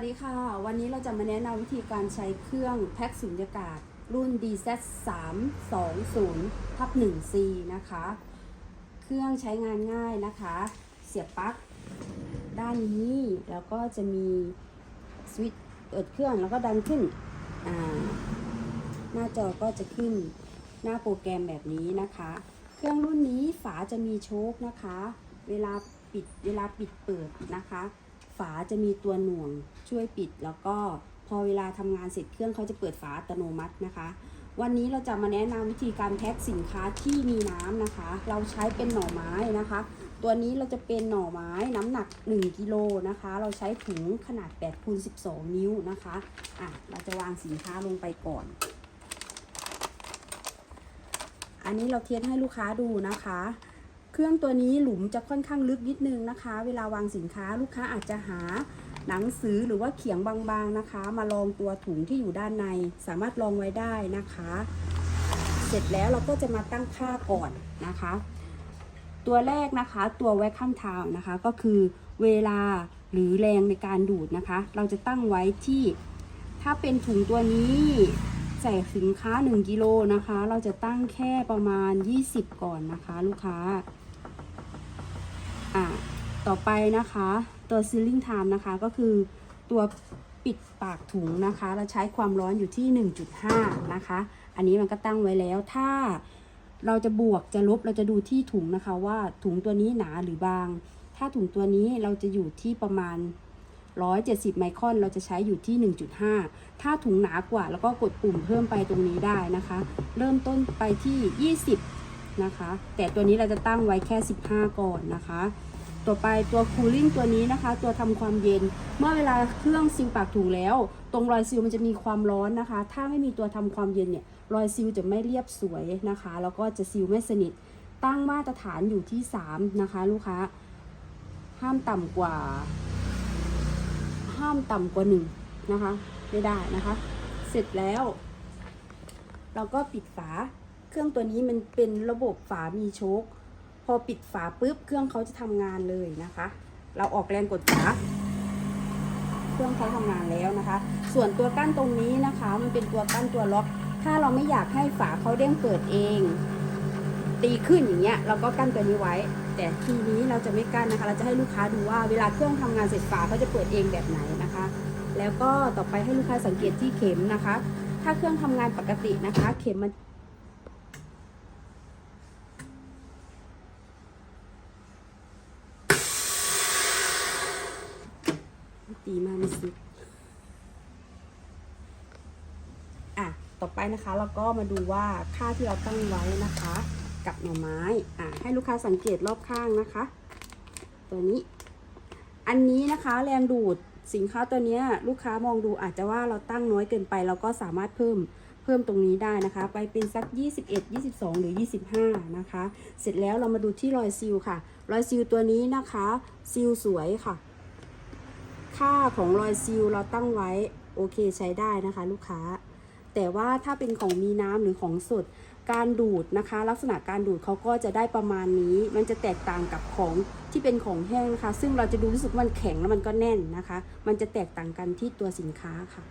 สวัสดีค่ะ วันนี้เราจะมาแนะนำวิธีการใช้เครื่องแพ็คสุญญากาศ รุ่น DZ 3 2 0ทับ1 C นะคะ เครื่องใช้งานง่ายนะคะ เสียบปลั๊กด้านนี้แล้วก็จะมีสวิตช์เปิดเครื่องแล้วก็ดันขึ้น หน้าจอก็จะขึ้นหน้าโปรแกรมแบบนี้นะคะ เครื่องรุ่นนี้ฝาจะมีโชคนะคะ เวลาปิดเวลาปิดเปิดนะคะ ฝาจะมีตัวหน่วงช่วยปิด แล้วก็พอเวลาทำงานเสร็จเครื่องเขาจะเปิดฝาอัตโนมัตินะคะ วันนี้เราจะมาแนะนำวิธีการแพ็คสินค้าที่มีน้ำนะคะ เราใช้เป็นหน่อไม้นะคะ ตัวนี้เราจะเป็นหน่อไม้น้ำหนัก 1กิโลนะคะ เราใช้ถุงขนาด8คูณ12 นิ้วนะคะอะเราจะวางสินค้าลงไปก่อน อันนี้เราเทียบให้ลูกค้าดูนะคะ เครื่องตัวนี้หลุมจะค่อนข้างลึกนิดนึงนะคะ เวลาวางสินค้าลูกค้าอาจจะหาหนังสือหรือว่าเขียงบางๆนะคะ มาลองตัวถุงที่อยู่ด้านใน สามารถลองไว้ได้นะคะ เสร็จแล้วเราก็จะมาตั้งค่าก่อนนะคะ ตัวแรกนะคะตัวแวคคัมทาวนะคะ ก็คือเวลาหรือแรงในการดูดนะคะ เราจะตั้งไว้ที่ถ้าเป็นถุงตัวนี้ใส่สินค้า 1 กิโลนะคะ เราจะตั้งแค่ประมาณ 20 ก่อนนะคะ ลูกค้า ต่อไปนะคะตัว sealing time นะคะก็คือตัวปิดปากถุงนะคะ เราใช้ความร้อนอยู่ที่ 1.5 นะคะ อันนี้มันก็ตั้งไว้แล้วถ้าเราจะบวกจะลบเราจะดูที่ถุงนะคะว่าถุงตัวนี้หนาหรือบาง ถ้าถุงตัวนี้เราจะอยู่ที่ประมาณ 170 ไมครอน เราจะใช้อยู่ที่ 1.5 ถ้าถุงหนากว่า แล้วก็กดปุ่มเพิ่มไปตรงนี้ได้นะคะ เริ่มต้นไปที่ 20 นะคะ แต่ตัวนี้เราจะตั้งไว้แค่ 15 ก่อนนะคะ ต่อไปตัวคูลิ่งตัวนี้นะคะ ตัวทำความเย็น เมื่อเวลาเครื่องซีลปากถุงแล้ว ตรงรอยซีลมันจะมีความร้อนนะคะ ถ้าไม่มีตัวทำความเย็นเนี่ยรอยซีลจะไม่เรียบสวยนะคะ แล้วก็จะซีลไม่สนิท ตั้งมาตรฐานอยู่ที่ 3 นะคะ ลูกค้า ห้ามต่ำกว่า ห้ามต่ำกว่าหนึ่งนะคะ ไม่ได้นะคะ เสร็จแล้ว เราก็ปิดฝา เครื่องตัวนี้มันเป็นระบบฝามีโชค พอปิดฝาปุ๊บเครื่องเขาจะทำงานเลยนะคะ เราออกแรงกดฝาเครื่องเขาทำงานแล้วนะคะ ส่วนตัวกั้นตรงนี้นะคะ มันเป็นตัวกั้นตัวล็อก ถ้าเราไม่อยากให้ฝาเขาเด้งเปิดเอง ตีขึ้นอย่างเงี้ยเราก็กั้นตัวนี้ไว้ แต่ทีนี้เราจะไม่กั้นนะคะ เราจะให้ลูกค้าดูว่าเวลาเครื่องทำงานเสร็จฝาเขาจะเปิดเองแบบไหนนะคะ แล้วก็ต่อไปให้ลูกค้าสังเกตที่เข็มนะคะ ถ้าเครื่องทำงานปกตินะคะ เข็มมัน ตีมากไม่สุดอะ ต่อไปนะคะเราก็มาดูว่าค่าที่เราตั้งไว้นะคะ กับหน่อไม้ อะ ให้ลูกค้าสังเกตรอบข้างนะคะ ตัวนี้ อันนี้นะคะแรงดูดสินค้าตัวนี้ลูกค้ามองดูอาจจะว่าเราตั้งน้อยเกินไป เราก็สามารถเพิ่มเพิ่มตรงนี้ได้นะคะ ไปเป็นสัก 21 22 หรือ 25 นะคะ เสร็จแล้วเรามาดูที่รอยซิลค่ะ รอยซิลตัวนี้นะคะ ซิลสวยค่ะ ค่าของรอยซิลเราตั้งไว้โอเคใช้ได้นะคะ ลูกค้า แต่ว่าถ้าเป็นของมีน้ำหรือของสดการดูดนะคะ ลักษณะการดูดเขาก็จะได้ประมาณนี้ มันจะแตกต่างกับของที่เป็นของแห้งนะคะ ซึ่งเราจะดูรู้สึกมันแข็งแล้วมันก็แน่นนะคะ มันจะแตกต่างกันที่ตัวสินค้าค่ะ